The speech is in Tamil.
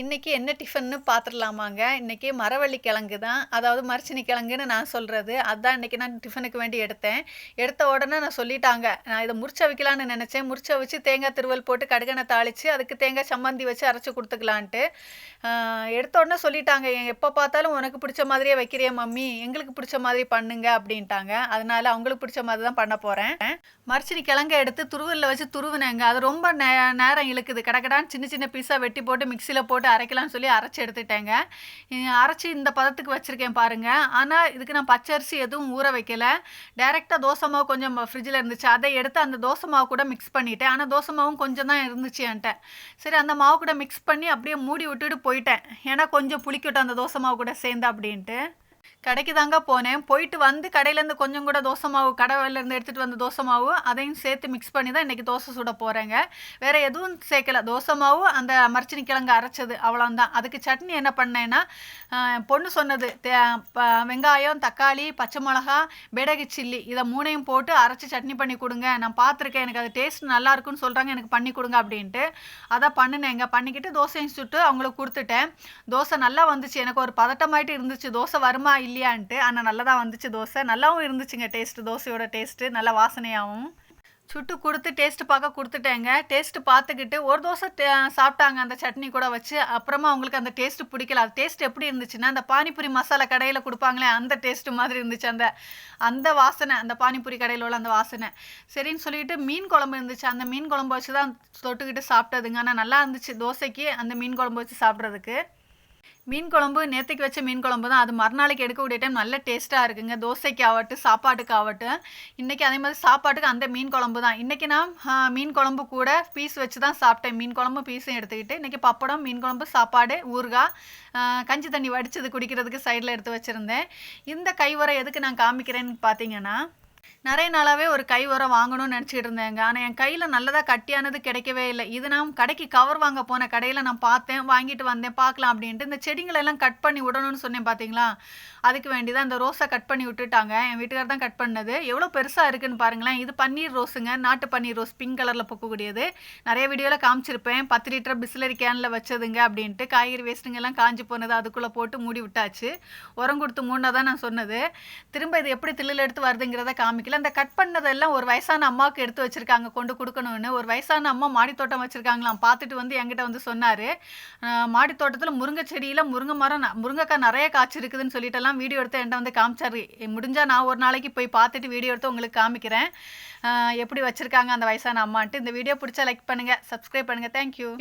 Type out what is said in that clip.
இன்றைக்கி என்ன டிஃபன்னு பார்த்துடலாமாங்க இன்றைக்கி மரவள்ளி கிழங்கு தான். அதாவது மரச்சினி கிழங்குன்னு நான் சொல்கிறது அதுதான் இன்றைக்கி நான் டிஃபனுக்கு வேண்டி எடுத்தேன். எடுத்த உடனே நான் சொல்லிட்டாங்க. நான் இதை முறிச்ச வைக்கலான்னு நினச்சேன். முறிச்ச வச்சு தேங்காய் திருவல் போட்டு கடுகனை தாளித்து அதுக்கு தேங்காய் சம்மந்தி வச்சு அரைச்சி கொடுத்துக்கலான்ட்டு. எடுத்த உடனே சொல்லிட்டாங்க. எப்போ பார்த்தாலும் உனக்கு பிடிச்ச மாதிரியே வைக்கிறேன் மம்மி. எங்களுக்கு பிடிச்ச மாதிரி பண்ணுங்க அப்படின்ட்டாங்க. அதனால் அவங்களுக்கு பிடிச்ச மாதிரி தான் பண்ண போகிறேன் மரச்சினி கிழங்கை எடுத்து துருவலில் வச்சு துருவினேங்க. அது ரொம்ப நே நேரம் இழுக்குது. கடக்கடான்னு சின்ன சின்ன பீஸாக வெட்டி போட்டு மிக்சியில் போட்டு அரைக்கலாம்னு சொல்லி அரைச்சி எடுத்துட்டேங்க. அரைச்சி இந்த பதத்துக்கு வச்சுருக்கேன் பாருங்கள் ஆனால் இதுக்கு நான் பச்சரிசி எதுவும் ஊற வைக்கல. டைரெக்டாக தோசை மாவு கொஞ்சம் ஃப்ரிட்ஜில் இருந்துச்சு. அதை எடுத்து அந்த தோசை மாவு கூட மிக்ஸ் பண்ணிட்டேன். ஆனால் தோசை மாவும் கொஞ்சம் தான் இருந்துச்சு என்கிட்ட. சரி அந்த மாவு கூட மிக்ஸ் பண்ணி அப்படியே மூடி விட்டுட்டு போயிட்டேன். ஏன்னா கொஞ்சம் புளிக்கட்டும் அந்த தோசை மாவு கூட சேர்ந்து அப்படின்ட்டு. கடைக்கு தாங்க போனேன். போயிட்டு வந்து கடையிலேருந்து கொஞ்சம் கூட தோசை மாவு கடையிலேருந்து எடுத்துகிட்டு வந்த தோசை மாவு அதையும் சேர்த்து மிக்ஸ் பண்ணி தான் இன்றைக்கி தோசை சுட போகிறேங்க வேறு எதுவும் சேர்க்கல. தோசை மாவு அந்த மரச்சினி கிழங்கு அரைச்சது அவ்வளோந்தான் அதுக்கு சட்னி என்ன பண்ணேன்னா பொண்ணு சொன்னது தே- ப- வெங்காயம் தக்காளி பச்சை மிளகா பெடகு சில்லி இதை மூணையும் போட்டு அரைச்சி சட்னி பண்ணி கொடுங்க. நான் பார்த்துருக்கேன். எனக்கு அது டேஸ்ட் நல்லா இருக்குன்னு சொல்கிறாங்க எனக்கு பண்ணி கொடுங்க அப்படின்ட்டு. அதான் பண்ணினேங்க. பண்ணிக்கிட்டு தோசையும் சுட்டு அவங்களுக்கு கொடுத்துட்டேன். தோசை நல்லா வந்துச்சு. எனக்கு ஒரு பதட்டமாயிட்டு இருந்துச்சு. தோசை வருமா இல்லையான்ட்டு ஆனால் நல்லா தான் வந்துச்சு தோசை. நல்லாவும் இருந்துச்சுங்க டேஸ்ட்டு தோசையோட டேஸ்ட்டு நல்ல வாசனையாகவும் சுட்டு கொடுத்து டேஸ்ட்டு பார்க்க கொடுத்துட்டேங்க. டேஸ்ட்டு பார்த்துக்கிட்டு ஒரு தோசை சாப்பிட்டாங்க அந்த சட்னி கூட வச்சு. அப்புறமா அவங்களுக்கு அந்த டேஸ்ட்டு பிடிக்கல. அது டேஸ்ட் எப்படி இருந்துச்சுன்னா அந்த பானிபூரி மசாலா கடையில் கொடுப்பாங்களே அந்த டேஸ்ட்டு மாதிரி இருந்துச்சு. அந்த அந்த வாசனை அந்த பானிபூரி கடையில் உள்ள அந்த வாசனை. சரின்னு சொல்லிட்டு மீன் குழம்பு இருந்துச்சு. அந்த மீன் குழம்பு வச்சு தான் தொட்டுக்கிட்டு சாப்பிட்டதுங்க. ஆனால் நல்லா இருந்துச்சு தோசைக்கு அந்த மீன் குழம்பு வச்சு சாப்பிட்றதுக்கு. மீன் குழம்பு நேற்றுக்கு வச்ச மீன் குழம்பு தான். அது மறுநாளைக்கு எடுக்கக்கூடிய டைம் நல்ல டேஸ்ட்டாக இருக்குங்க. தோசைக்கு ஆகட்டும் சாப்பாட்டுக்கு ஆகட்டும் இன்றைக்கி அதே மாதிரி சாப்பாட்டுக்கு அந்த மீன் குழம்பு தான். இன்றைக்கி நான் மீன் குழம்பு கூட பீஸ் வச்சு தான் சாப்பிட்டேன். மீன் குழம்பு பீஸும் எடுத்துக்கிட்டு இன்றைக்கி பப்படம் மீன் குழம்பு சாப்பாடு ஊறுகாய் கஞ்சி தண்ணி வடித்தது குடிக்கிறதுக்கு சைடில் எடுத்து வச்சுருந்தேன். இந்த கைவரை எதுக்கு நான் காமிக்கிறேன்னு பார்த்தீங்கன்னா நிறைய நாளாகவே ஒரு கை உரம் வாங்கணும்னு நினச்சிக்கிட்டு இருந்தேங்க. ஆனால் என் கையில் நல்லதாக கட்டியானது கிடைக்கவே இல்லை. இது நான் கடைக்கு கவர் வாங்க போன கடையில் நான் பார்த்தேன் வாங்கிட்டு வந்தேன் பார்க்கலாம் அப்படின்ட்டு இந்த செடிங்களெல்லாம் கட் பண்ணி விடணும்னு சொன்னேன் பார்த்தீங்களா அதுக்கு வேண்டி தான் இந்த ரோஸை கட் பண்ணி விட்டுட்டாங்க. என் வீட்டுக்கார் தான் கட் பண்ணது. எவ்வளோ பெருசாக இருக்குன்னு பாருங்களேன். இது பன்னீர் ரோஸுங்க. நாட்டு பன்னீர் ரோஸ் பிங்க் கலரில் பூக்கக்கூடியது. நிறைய வீடியோவில் காமிச்சிருப்பேன். பத்து லிட்டர் பிஸ்லரி கேனில் வச்சதுங்க அப்படின்ட்டு. காய்கறி வேஸ்ட்டுங்க எல்லாம் காஞ்சி போனது அதுக்குள்ளே போட்டு மூடி விட்டாச்சு. உரம் கொடுத்து மூணாக தான் நான் சொன்னது. திரும்ப இது எப்படி தில்லில் எடுத்து வருதுங்கிறத காமிக்கல. அந்த கட் பண்ணதெல்லாம் ஒரு வயசான அம்மாவுக்கு எடுத்து வச்சிருக்காங்க கொண்டு கொடுக்கணும்னு. ஒரு வயசான அம்மா மாடித்தோட்டம் வச்சுருக்காங்களாம். வச்சிருக்காங்களாம் பார்த்துட்டு வந்து என்கிட்ட வந்து சொன்னார். மாடித்தோட்டத்தில் முருங்கை செடியில் முருங்கை மரம் முருங்கைக்காய் நிறைய காய்ச்சி இருக்குதுன்னு வீடியோ எடுத்து என்கிட்ட வந்து காமிச்சாரு. முடிஞ்சால் நான் ஒரு நாளைக்கு போய் பார்த்துட்டு வீடியோ எடுத்து உங்களுக்கு காமிக்கிறேன். எப்படி வச்சுருக்காங்க அந்த வயசான அம்மான்ட்டு. இந்த வீடியோ பிடிச்சா லைக் பண்ணுங்கள் சப்ஸ்கிரைப் பண்ணுங்கள் தேங்க்யூ